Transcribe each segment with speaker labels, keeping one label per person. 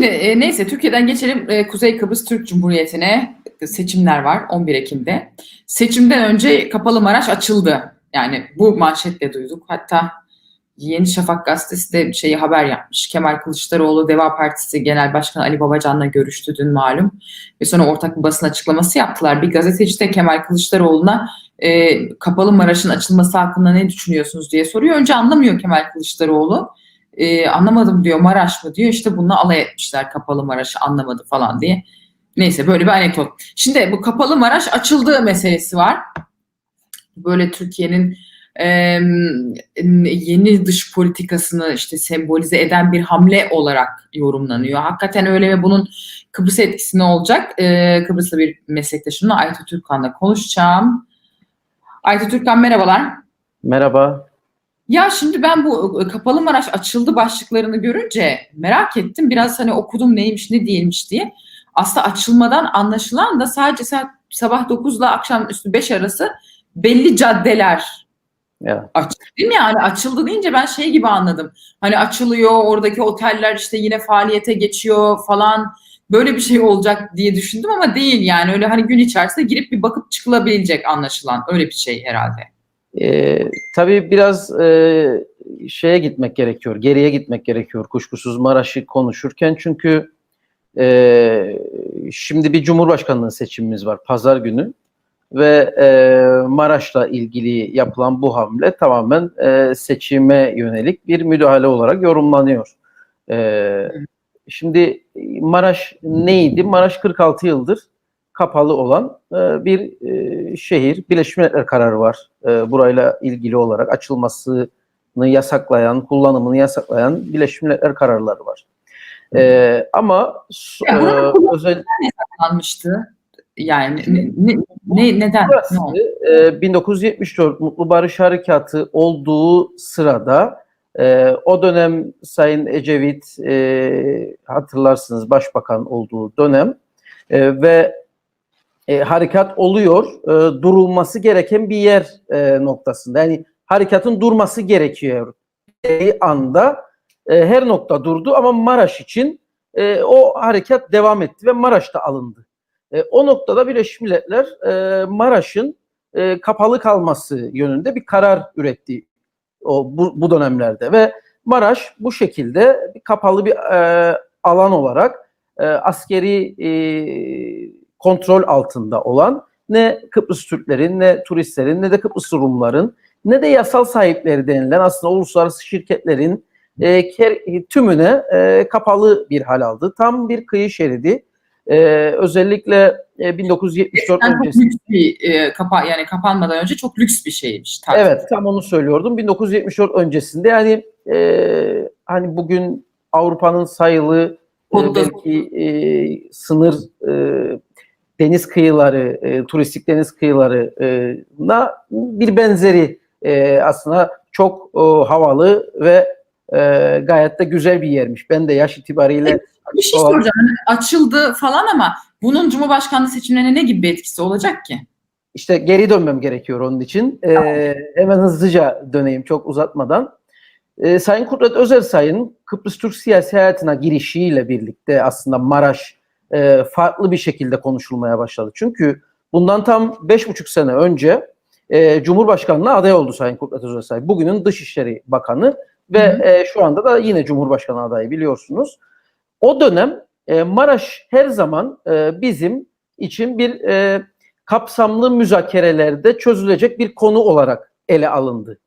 Speaker 1: Şimdi e, neyse Türkiye'den geçelim e, Kuzey Kıbrıs Türk Cumhuriyeti'ne seçimler var 11 Ekim'de. Seçimden önce Kapalı Maraş açıldı. Yani bu manşetle duyduk. Hatta Yeni Şafak gazetesi de şeyi haber yapmış. Kemal Kılıçdaroğlu Deva Partisi Genel Başkanı Ali Babacan'la görüştü dün malum. Ve sonra ortak bir basın açıklaması yaptılar. Bir gazeteci de Kemal Kılıçdaroğlu'na e, Kapalı Maraş'ın açılması hakkında ne düşünüyorsunuz diye soruyor. Önce anlamıyor Kemal Kılıçdaroğlu. E, anlamadım diyor Maraş mı diyor. İşte bununla alay etmişler Kapalı Maraş'ı anlamadı falan diye. Neyse böyle bir anekdot. Şimdi bu Kapalı Maraş açıldığı meselesi var. Böyle Türkiye'nin e, yeni dış politikasını işte sembolize eden bir hamle olarak yorumlanıyor. Hakikaten öyle ve bunun Kıbrıs etkisi ne olacak? E, Kıbrıs'ta bir meslektaşımla Aytu Türkan'la konuşacağım. Aytu Türkan merhabalar.
Speaker 2: Merhaba.
Speaker 1: Ya şimdi ben bu Kapalı Maraş açıldı başlıklarını görünce merak ettim. Biraz hani okudum neymiş ne değilmiş diye. Aslında açılmadan anlaşılan da sadece saat sabah 9 ile akşam üstü 5 arası belli caddeler
Speaker 2: Evet.
Speaker 1: açıldı değil mi? Yani açıldı deyince ben şey gibi anladım. Hani açılıyor oradaki oteller işte yine faaliyete geçiyor falan. Böyle bir şey olacak diye düşündüm ama değil yani. Öyle hani gün içerisinde girip bir bakıp çıkılabilecek anlaşılan. Öyle bir şey herhalde.
Speaker 2: Ee, tabii biraz e, şeye gitmek gerekiyor, geriye gitmek gerekiyor kuşkusuz Maraş'ı konuşurken çünkü e, şimdi bir Cumhurbaşkanlığı seçimimiz var Pazar günü ve e, Maraş'la ilgili yapılan bu hamle tamamen e, seçime yönelik bir müdahale olarak yorumlanıyor. E, şimdi Maraş neydi? Maraş 46 yıldır kapalı olan e, bir e, şehir. Birleşmiş Milletler kararı var. E, burayla ilgili olarak açılmasını yasaklayan, kullanımını yasaklayan Birleşmiş Milletler kararları var. E, ama
Speaker 1: Ya
Speaker 2: e, özel
Speaker 1: Yasaklanmıştı. Yani ne, ne, ne- neden?
Speaker 2: Burası,
Speaker 1: Ne oldu?
Speaker 2: e, 1974 Mutlu Barış Harekatı olduğu sırada e, o dönem Sayın Ecevit e, hatırlarsınız başbakan olduğu dönem e, ve e, harekat oluyor e, durulması gereken bir yer e, noktasında. Yani harekatın durması gerekiyor. Bir anda e, her nokta durdu ama Maraş için e, o harekat devam etti ve Maraş'ta alındı. E, o noktada Birleşmiş Milletler e, Maraş'ın e, kapalı kalması yönünde bir karar üretti o bu, bu dönemlerde ve Maraş bu şekilde kapalı bir e, alan olarak e, askeri e, kontrol altında olan ne Kıbrıs Türklerin ne turistlerin ne de Kıbrıs Rumların ne de yasal sahipleri denilen aslında uluslararası şirketlerin e, ker- tümüne e, kapalı bir hal aldı. Tam bir kıyı şeridi. E, özellikle e, 1974
Speaker 1: Yani çok
Speaker 2: öncesi.
Speaker 1: lüks bir e, kapa yani kapanmadan önce çok lüks bir şeymiş. tabii.
Speaker 2: Evet, tam onu söylüyordum. 1974 öncesinde yani e, hani bugün Avrupa'nın sayılı e, belki e, sınır e, deniz kıyıları, e, turistik deniz kıyılarına bir benzeri e, aslında çok e, havalı ve e, gayet de güzel bir yermiş. Ben de yaş itibariyle
Speaker 1: Bir şey soracağım. Hani açıldı falan ama bunun Cumhurbaşkanlığı seçimlerine ne gibi bir etkisi olacak ki?
Speaker 2: İşte geri dönmem gerekiyor onun için. Ee, hemen hızlıca döneyim çok uzatmadan. Ee, Sayın Kudret Özersay'ın Kıbrıs Türk siyasi hayatına girişiyle birlikte aslında Maraş e, farklı bir şekilde konuşulmaya başladı. Çünkü bundan tam beş buçuk sene önce e, Cumhurbaşkanlığı aday oldu Sayın Kudret Özersay. Bugünün Dışişleri Bakanı ve
Speaker 1: Hı hı.
Speaker 2: e, şu anda da yine Cumhurbaşkanı adayı biliyorsunuz. O dönem e, Maraş her zaman e, bizim için bir e, kapsamlı müzakerelerde çözülecek bir konu olarak ele alındı.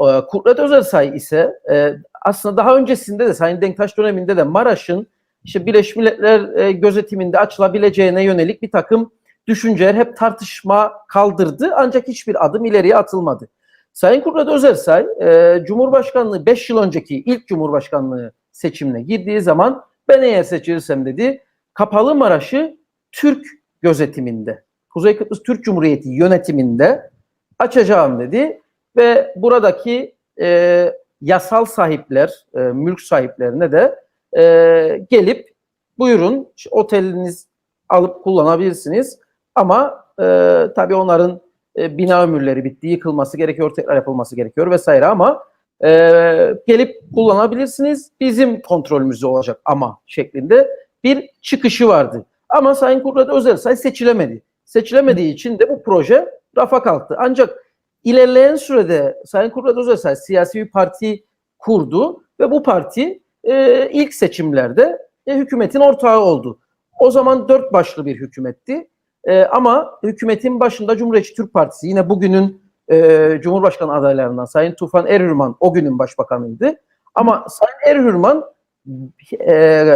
Speaker 2: E, Kudret Özersay ise e, aslında daha öncesinde de Sayın Denktaş döneminde de Maraş'ın işte Birleşmiş Milletler e, gözetiminde açılabileceğine yönelik bir takım düşünceler hep tartışma kaldırdı ancak hiçbir adım ileriye atılmadı. Sayın Kudret Özersay e, Cumhurbaşkanlığı 5 yıl önceki ilk Cumhurbaşkanlığı seçimine girdiği zaman ben eğer seçilirsem dedi Kapalı Maraş'ı Türk gözetiminde Kuzey Kıbrıs Türk Cumhuriyeti yönetiminde açacağım dedi ve buradaki e, yasal sahipler, e, mülk sahiplerine de e, gelip buyurun oteliniz alıp kullanabilirsiniz ama e, tabii onların e, bina ömürleri bitti, yıkılması gerekiyor, tekrar yapılması gerekiyor vesaire ama e, gelip kullanabilirsiniz. Bizim kontrolümüzde olacak ama şeklinde bir çıkışı vardı. Ama Sayın Kurrat Özelsay seçilemedi. Seçilemediği için de bu proje rafa kalktı. Ancak ilerleyen sürede Sayın Kurrat Özelsay siyasi bir parti kurdu ve bu parti e, ilk seçimlerde e, hükümetin ortağı oldu. O zaman dört başlı bir hükümetti. E, ama hükümetin başında Cumhuriyetçi Türk Partisi yine bugünün e, Cumhurbaşkanı adaylarından Sayın Tufan Erhürman o günün başbakanıydı. Ama Sayın Erhürman e,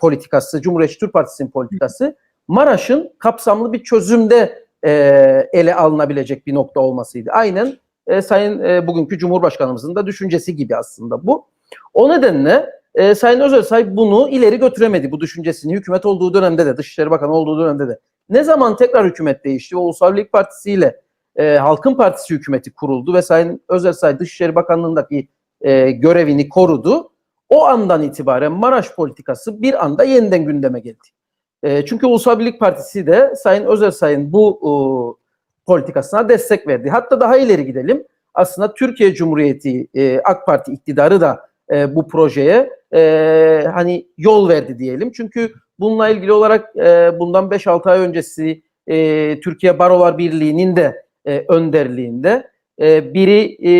Speaker 2: politikası, Cumhuriyetçi Türk Partisi'nin politikası Maraş'ın kapsamlı bir çözümde e, ele alınabilecek bir nokta olmasıydı. Aynen e, Sayın e, bugünkü Cumhurbaşkanımızın da düşüncesi gibi aslında bu. O nedenle e, Sayın Özelsay bunu ileri götüremedi bu düşüncesini. Hükümet olduğu dönemde de, Dışişleri Bakanı olduğu dönemde de. Ne zaman tekrar hükümet değişti ve Ulusal Birlik Partisi ile e, Halkın Partisi hükümeti kuruldu ve Sayın Özelsay Dışişleri Bakanlığı'ndaki e, görevini korudu. O andan itibaren Maraş politikası bir anda yeniden gündeme geldi. E, çünkü Ulusal Birlik Partisi de Sayın Özelsay'ın bu e, politikasına destek verdi. Hatta daha ileri gidelim. Aslında Türkiye Cumhuriyeti e, AK Parti iktidarı da e, bu projeye e, hani yol verdi diyelim. Çünkü bununla ilgili olarak e, bundan 5-6 ay öncesi e, Türkiye Barolar Birliği'nin de e, önderliğinde e, biri e,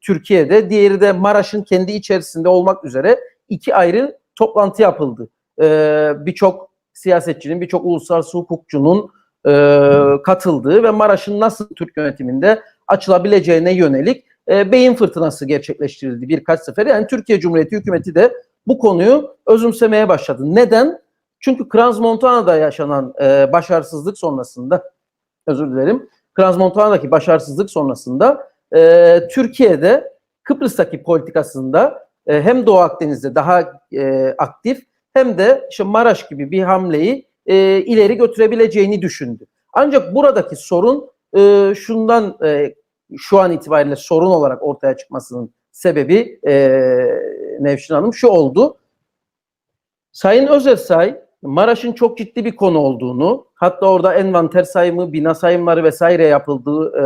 Speaker 2: Türkiye'de, diğeri de Maraş'ın kendi içerisinde olmak üzere iki ayrı toplantı yapıldı. E, birçok siyasetçinin, birçok uluslararası hukukçunun e, katıldığı ve Maraş'ın nasıl Türk yönetiminde açılabileceğine yönelik e, beyin fırtınası gerçekleştirildi birkaç sefer. Yani Türkiye Cumhuriyeti hükümeti de bu konuyu özümsemeye başladı. Neden? Çünkü Crans-Montana'da yaşanan e, başarısızlık sonrasında, özür dilerim, Crans-Montana'daki başarısızlık sonrasında e, Türkiye'de Kıbrıs'taki politikasında e, hem Doğu Akdeniz'de daha e, aktif hem de işte Maraş gibi bir hamleyi e, ileri götürebileceğini düşündü. Ancak buradaki sorun e, şundan e, şu an itibariyle sorun olarak ortaya çıkmasının sebebi e, Nevşin Hanım şu oldu. Sayın Özelsay Maraş'ın çok ciddi bir konu olduğunu, hatta orada envanter sayımı, bina sayımları vesaire yapıldığı e,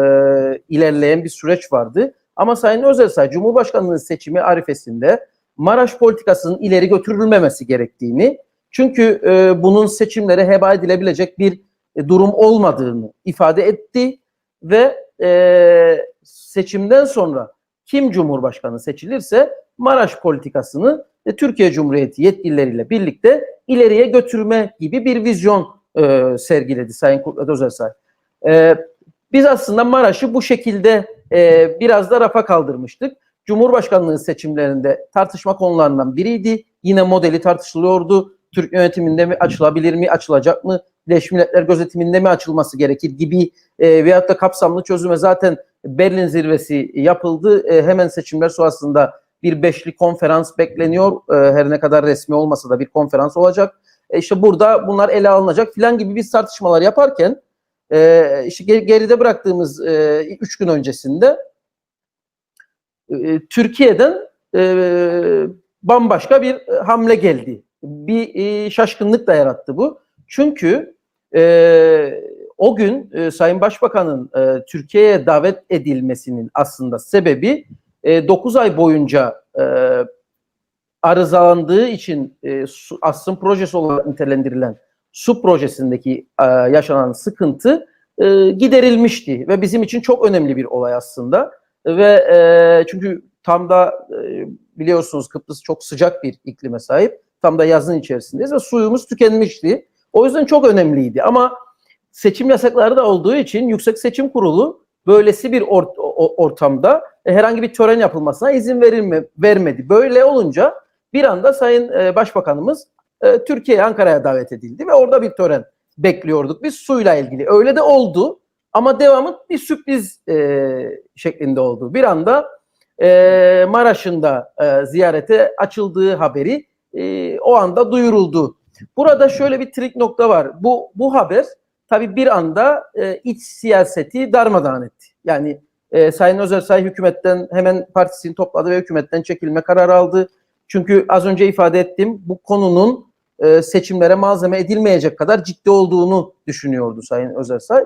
Speaker 2: ilerleyen bir süreç vardı. Ama Sayın Özelsay Cumhurbaşkanlığı seçimi arifesinde Maraş politikasının ileri götürülmemesi gerektiğini, çünkü e, bunun seçimlere heba edilebilecek bir e, durum olmadığını ifade etti ve e, seçimden sonra kim Cumhurbaşkanı seçilirse Maraş politikasını e, Türkiye Cumhuriyeti yetkilileriyle birlikte ileriye götürme gibi bir vizyon e, sergiledi Sayın Kutlat Özelsay. E, biz aslında Maraş'ı bu şekilde e, biraz da rafa kaldırmıştık. Cumhurbaşkanlığı seçimlerinde tartışma konularından biriydi. Yine modeli tartışılıyordu. Türk yönetiminde mi açılabilir mi, açılacak mı? Birleşmiş Milletler gözetiminde mi açılması gerekir gibi e, veyahut da kapsamlı çözüme zaten Berlin zirvesi yapıldı. E, hemen seçimler sonrasında bir beşli konferans bekleniyor. E, her ne kadar resmi olmasa da bir konferans olacak. E, işte burada bunlar ele alınacak filan gibi biz tartışmalar yaparken e, işte geride bıraktığımız e, üç gün öncesinde e, Türkiye'den e, bambaşka bir hamle geldi. Bir e, şaşkınlık da yarattı bu. Çünkü e, o gün e, Sayın Başbakan'ın e, Türkiye'ye davet edilmesinin aslında sebebi e, 9 ay boyunca e, arızalandığı için e, su, Asrın projesi olarak nitelendirilen su projesindeki e, yaşanan sıkıntı e, giderilmişti ve bizim için çok önemli bir olay aslında. Ve e, çünkü tam da e, biliyorsunuz Kıbrıs çok sıcak bir iklime sahip. Tam da yazın içerisindeyiz ve suyumuz tükenmişti o yüzden çok önemliydi ama seçim yasakları da olduğu için Yüksek Seçim Kurulu böylesi bir or, ortamda e, herhangi bir tören yapılmasına izin verilme, vermedi. Böyle olunca bir anda Sayın e, Başbakanımız e, Türkiye'ye Ankara'ya davet edildi ve orada bir tören bekliyorduk biz suyla ilgili. Öyle de oldu ama devamı bir sürpriz e, şeklinde oldu. Bir anda e, Maraş'ın da e, ziyarete açıldığı haberi e, o anda duyuruldu. Burada şöyle bir trik nokta var. Bu bu haber tabii bir anda e, iç siyaseti darmadağın etti. Yani e, Sayın Özersay hükümetten hemen partisini topladı ve hükümetten çekilme kararı aldı. Çünkü az önce ifade ettim bu konunun e, seçimlere malzeme edilmeyecek kadar ciddi olduğunu düşünüyordu Sayın Özersay.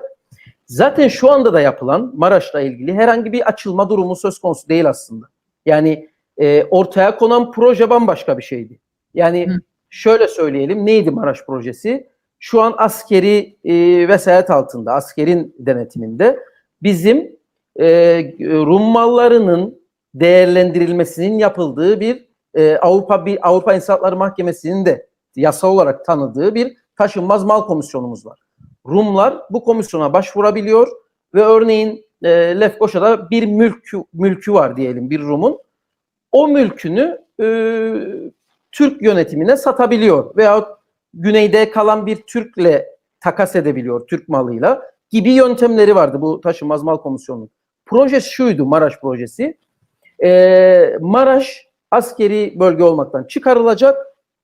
Speaker 2: Zaten şu anda da yapılan Maraş'la ilgili herhangi bir açılma durumu söz konusu değil aslında. Yani e, ortaya konan proje bambaşka bir şeydi. Yani
Speaker 1: Hı.
Speaker 2: Şöyle söyleyelim neydi Maraş projesi? Şu an askeri e, vesayet altında, askerin denetiminde bizim e, Rum mallarının değerlendirilmesinin yapıldığı bir e, Avrupa bir Avrupa İnsan Hakları Mahkemesi'nin de yasal olarak tanıdığı bir taşınmaz mal komisyonumuz var. Rumlar bu komisyona başvurabiliyor ve örneğin e, Lefkoşa'da bir mülkü, mülkü var diyelim bir Rum'un. O mülkünü e, Türk yönetimine satabiliyor veyahut güneyde kalan bir Türk'le takas edebiliyor Türk malıyla gibi yöntemleri vardı bu taşınmaz mal komisyonunun. Projesi şuydu Maraş projesi. E, Maraş askeri bölge olmaktan çıkarılacak,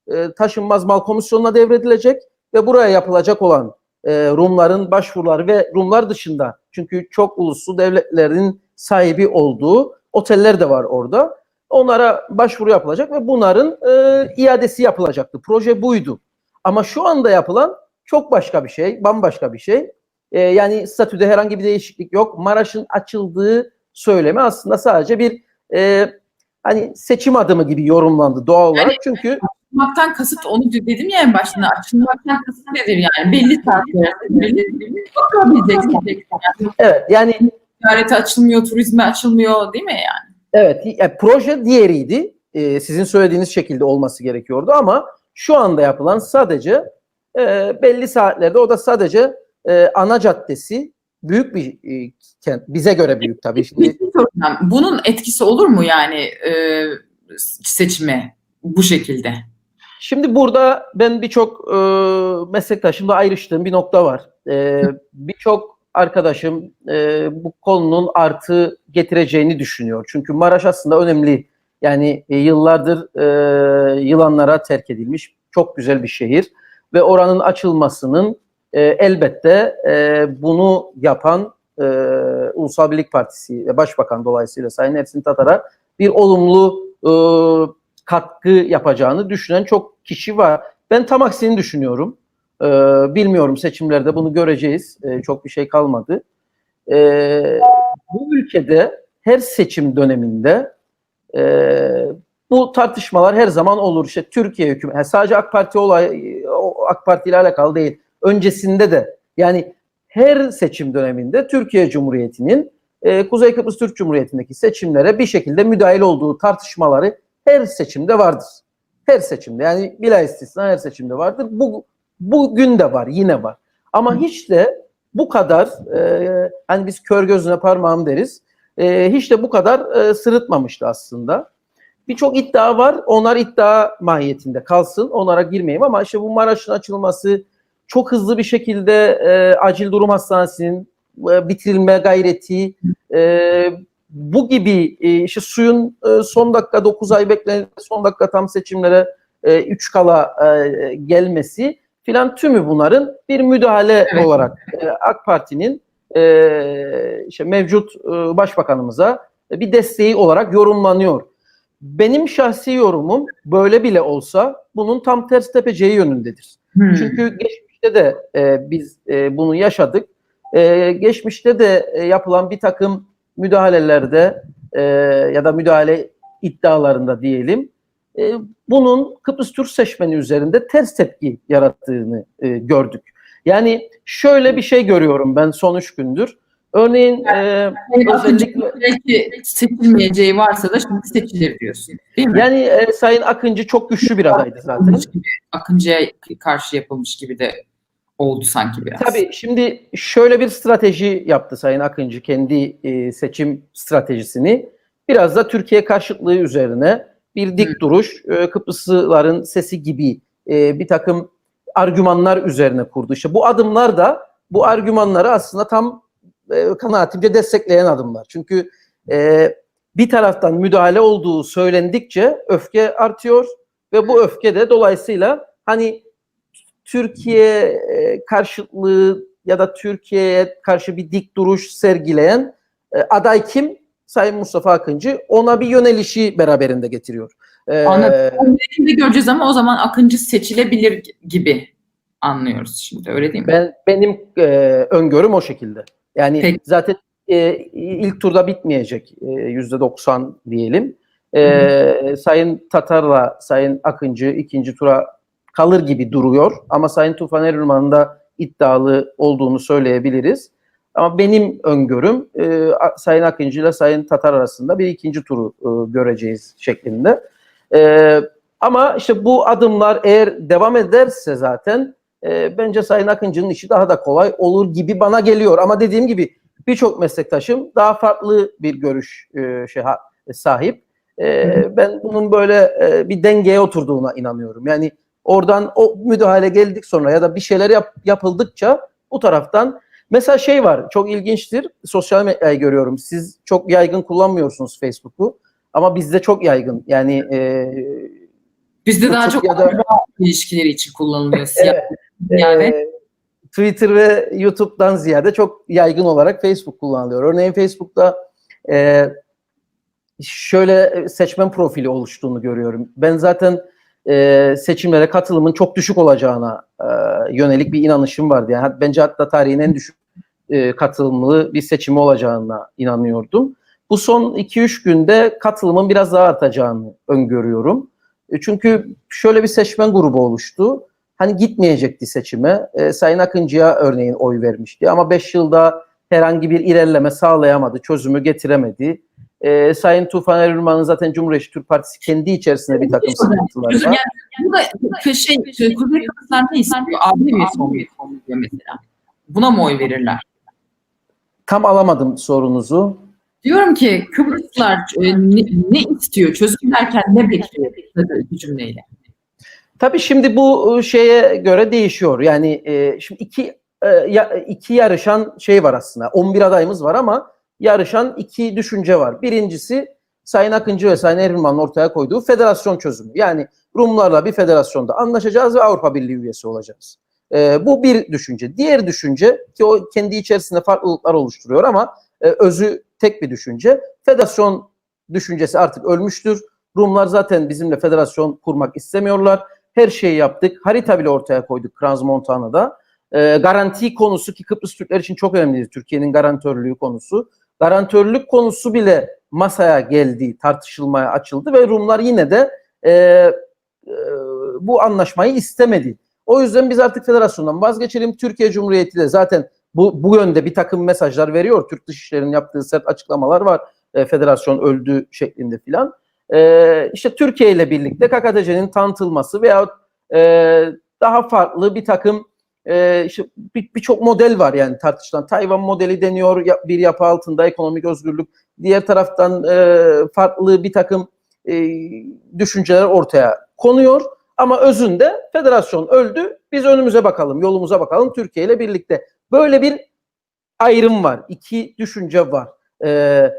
Speaker 2: e, taşınmaz mal komisyonuna devredilecek ve buraya yapılacak olan e, Rumların başvuruları ve Rumlar dışında çünkü çok uluslu devletlerin sahibi olduğu oteller de var orada. Onlara başvuru yapılacak ve bunların e, iadesi yapılacaktı. Proje buydu. Ama şu anda yapılan çok başka bir şey, bambaşka bir şey. E, yani statüde herhangi bir değişiklik yok. Maraş'ın açıldığı söylemi aslında sadece bir e, hani seçim adımı gibi yorumlandı doğal olarak. Çünkü
Speaker 1: Açılmaktan kasıt onu dedim ya en başında. Açılmaktan kasıt nedir yani? Belli saatlerde belli bakabileceksin. Yani
Speaker 2: evet yani
Speaker 1: ticarete açılmıyor, turizme açılmıyor değil mi yani?
Speaker 2: Evet, yani proje diğeriydi. Ee, sizin söylediğiniz şekilde olması gerekiyordu ama şu anda yapılan sadece e, belli saatlerde o da sadece e, ana caddesi büyük bir e, kent. Bize göre büyük tabii. Şimdi
Speaker 1: şey. Bunun etkisi olur mu yani e, seçime bu şekilde?
Speaker 2: Şimdi burada ben birçok e, meslektaşımla ayrıştığım bir nokta var. E, birçok arkadaşım e, bu konunun artı getireceğini düşünüyor. Çünkü Maraş aslında önemli. Yani e, yıllardır e, yılanlara terk edilmiş çok güzel bir şehir ve oranın açılmasının e, elbette e, bunu yapan e, Ulusal Birlik Partisi ve Başbakan dolayısıyla Sayın Ersin Tatar'a bir olumlu e, katkı yapacağını düşünen çok kişi var. Ben tam aksini düşünüyorum. Ee, bilmiyorum seçimlerde bunu göreceğiz. Ee, çok bir şey kalmadı. Ee, bu ülkede her seçim döneminde e, bu tartışmalar her zaman olur. İşte Türkiye hükümeti sadece AK Parti olay AK Parti ile alakalı değil. Öncesinde de yani her seçim döneminde Türkiye Cumhuriyeti'nin e, Kuzey Kıbrıs Türk Cumhuriyeti'ndeki seçimlere bir şekilde müdahil olduğu tartışmaları her seçimde vardır. Her seçimde yani bila istisna her seçimde vardır. Bu bugün de var, yine var. Ama hiç de bu kadar e, hani biz kör gözüne parmağım deriz. E, hiç de bu kadar e, sırıtmamıştı aslında. Birçok iddia var. Onlar iddia mahiyetinde kalsın. Onlara girmeyeyim ama işte bu Maraş'ın açılması çok hızlı bir şekilde e, acil durum hastanesinin e, bitirilme gayreti e, bu gibi e, işte suyun e, son dakika 9 ay beklenen son dakika tam seçimlere 3 kala e, gelmesi filan tümü bunların bir müdahale
Speaker 1: Evet.
Speaker 2: olarak e, AK Parti'nin e, işte mevcut e, başbakanımıza bir desteği olarak yorumlanıyor. Benim şahsi yorumum böyle bile olsa bunun tam ters tepeceği yönündedir.
Speaker 1: Hmm.
Speaker 2: Çünkü geçmişte de e, biz e, bunu yaşadık. E, geçmişte de e, yapılan bir takım müdahalelerde e, ya da müdahale iddialarında diyelim e, bunun Kıbrıs Türk seçmeni üzerinde ters tepki yarattığını e, gördük. Yani şöyle bir şey görüyorum ben son üç gündür. Örneğin e,
Speaker 1: Yani
Speaker 2: özellikle-
Speaker 1: Akıncı belki seçilmeyeceği varsa da şimdi seçilir diyorsun. Değil mi?
Speaker 2: yani e, Sayın Akıncı çok güçlü bir adaydı zaten.
Speaker 1: Akıncı'ya karşı yapılmış gibi de oldu sanki biraz.
Speaker 2: Tabii şimdi şöyle bir strateji yaptı Sayın Akıncı kendi e, seçim stratejisini. Biraz da Türkiye karşıtlığı üzerine bir dik
Speaker 1: Hı.
Speaker 2: duruş, e, Kıbrıslıların sesi gibi e, bir takım argümanlar üzerine kurdu. İşte bu adımlar da bu argümanları aslında tam e, kanaatimce destekleyen adımlar. Çünkü e, bir taraftan müdahale olduğu söylendikçe öfke artıyor ve bu öfke de dolayısıyla hani Türkiye e, karşıtlığı ya da Türkiye'ye karşı bir dik duruş sergileyen e, aday kim? Sayın Mustafa Akıncı ona bir yönelişi beraberinde getiriyor. E,
Speaker 1: Anladım. Şimdi göreceğiz ama o zaman Akıncı seçilebilir gibi anlıyoruz şimdi öyle değil mi?
Speaker 2: ben benim e, öngörüm o şekilde. Yani
Speaker 1: Peki.
Speaker 2: zaten e, ilk turda bitmeyecek e, yüzde 90 diyelim. Ee, Sayın Tatar'la Sayın Akıncı ikinci tura kalır gibi duruyor. Ama Sayın Tufan Erülman'ın da iddialı olduğunu söyleyebiliriz. Ama benim öngörüm e, Sayın Akıncı ile Sayın Tatar arasında bir ikinci turu e, göreceğiz şeklinde. E, ama işte bu adımlar eğer devam ederse zaten e, bence Sayın Akıncı'nın işi daha da kolay olur gibi bana geliyor. Ama dediğim gibi birçok meslektaşım daha farklı bir görüş e, şey sahip. E, ben bunun böyle e, bir dengeye oturduğuna inanıyorum. Yani oradan o müdahale geldik sonra ya da bir şeyler yap- yapıldıkça bu taraftan mesela şey var çok ilginçtir. Sosyal medyayı görüyorum. Siz çok yaygın kullanmıyorsunuz Facebook'u ama bizde çok yaygın. Yani e,
Speaker 1: Bizde daha çok
Speaker 2: ya da
Speaker 1: ilişkileri için kullanılıyor. Siyah yani.
Speaker 2: Ee, Twitter ve YouTube'dan ziyade çok yaygın olarak Facebook kullanılıyor. Örneğin Facebook'ta e, şöyle seçmen profili oluştuğunu görüyorum. Ben zaten e, seçimlere katılımın çok düşük olacağına e, yönelik bir inanışım vardı. Yani bence hatta tarihin en düşük e, katılımlı bir seçimi olacağına inanıyordum. Bu son 2-3 günde katılımın biraz daha artacağını öngörüyorum. E, Çünkü şöyle bir seçmen grubu oluştu hani gitmeyecekti seçime. E, Sayın Akıncı'ya örneğin oy vermişti ama 5 yılda herhangi bir ilerleme sağlayamadı, çözümü getiremedi. E, Sayın Tufan Erülman'ın zaten Cumhuriyetçi Türk Partisi kendi içerisinde bir takım sıkıntılar
Speaker 1: Çözüm
Speaker 2: var.
Speaker 1: yani bu da şey, şey Kuzey Kıbrıslar ne istiyor? AB üyesi olmayı diyor mesela. Buna mı oy verirler?
Speaker 2: Tam alamadım sorunuzu.
Speaker 1: Diyorum ki Kıbrıslılar e, ne, ne istiyor? Çözüm derken ne bekliyor? İki cümleyle.
Speaker 2: Tabii şimdi bu e, şeye göre değişiyor. Yani e, şimdi iki e, iki yarışan şey var aslında. 11 adayımız var ama yarışan iki düşünce var. Birincisi Sayın Akıncı ve Sayın Erbilman'ın ortaya koyduğu federasyon çözümü. Yani Rumlarla bir federasyonda anlaşacağız ve Avrupa Birliği üyesi olacağız. E, bu bir düşünce. Diğer düşünce ki o kendi içerisinde farklılıklar oluşturuyor ama e, özü tek bir düşünce. Federasyon düşüncesi artık ölmüştür. Rumlar zaten bizimle federasyon kurmak istemiyorlar. Her şeyi yaptık. Harita bile ortaya koyduk Transmontana'da. E, garanti konusu ki Kıbrıs Türkler için çok önemlidir. Türkiye'nin garantörlüğü konusu. Garantörlük konusu bile masaya geldi, tartışılmaya açıldı ve Rumlar yine de e, e, bu anlaşmayı istemedi. O yüzden biz artık federasyondan vazgeçelim. Türkiye Cumhuriyeti de zaten bu, bu yönde bir takım mesajlar veriyor. Türk Dışişleri'nin yaptığı sert açıklamalar var. E, federasyon öldü şeklinde filan. E, işte Türkiye ile birlikte KKTC'nin tanıtılması veya e, daha farklı bir takım e, işte bir- birçok model var yani tartışılan. Tayvan modeli deniyor bir yapı altında ekonomik özgürlük. Diğer taraftan e, farklı bir takım e, düşünceler ortaya konuyor. Ama özünde federasyon öldü. Biz önümüze bakalım, yolumuza bakalım Türkiye ile birlikte. Böyle bir ayrım var. iki düşünce var. Ee,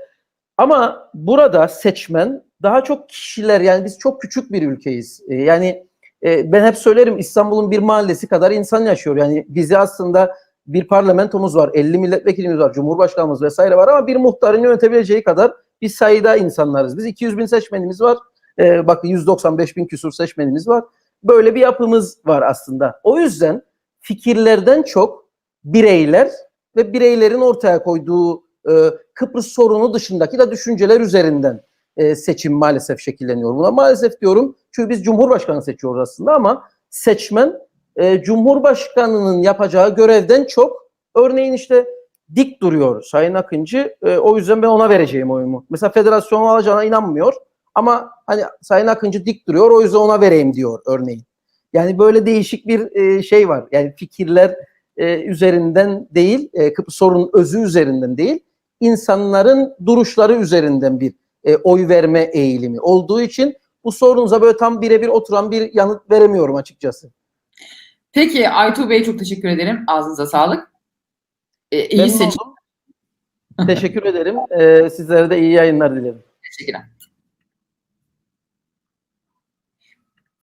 Speaker 2: ama burada seçmen daha çok kişiler yani biz çok küçük bir ülkeyiz. Ee, yani e, ben hep söylerim İstanbul'un bir mahallesi kadar insan yaşıyor. Yani bizi aslında bir parlamentomuz var, 50 milletvekilimiz var, cumhurbaşkanımız vesaire var ama bir muhtarın yönetebileceği kadar bir sayıda insanlarız. Biz 200 bin seçmenimiz var. Ee, bakın 195 bin küsur seçmenimiz var. Böyle bir yapımız var aslında. O yüzden fikirlerden çok bireyler ve bireylerin ortaya koyduğu e, Kıbrıs sorunu dışındaki de düşünceler üzerinden e, seçim maalesef şekilleniyor. Buna maalesef diyorum çünkü biz Cumhurbaşkanı seçiyoruz aslında ama seçmen e, Cumhurbaşkanı'nın yapacağı görevden çok örneğin işte dik duruyor Sayın Akıncı. E, o yüzden ben ona vereceğim oyumu. Mesela federasyon alacağına inanmıyor ama hani Sayın Akıncı dik duruyor o yüzden ona vereyim diyor örneğin. Yani böyle değişik bir e, şey var. Yani fikirler e, üzerinden değil, e, sorunun özü üzerinden değil, insanların duruşları üzerinden bir e, oy verme eğilimi olduğu için bu sorunuza böyle tam birebir oturan bir yanıt veremiyorum açıkçası.
Speaker 1: Peki Aytuğ Bey çok teşekkür ederim. Ağzınıza sağlık. E, iyi seçim.
Speaker 2: Teşekkür ederim. E, sizlere de iyi yayınlar dilerim.
Speaker 1: Teşekkürler.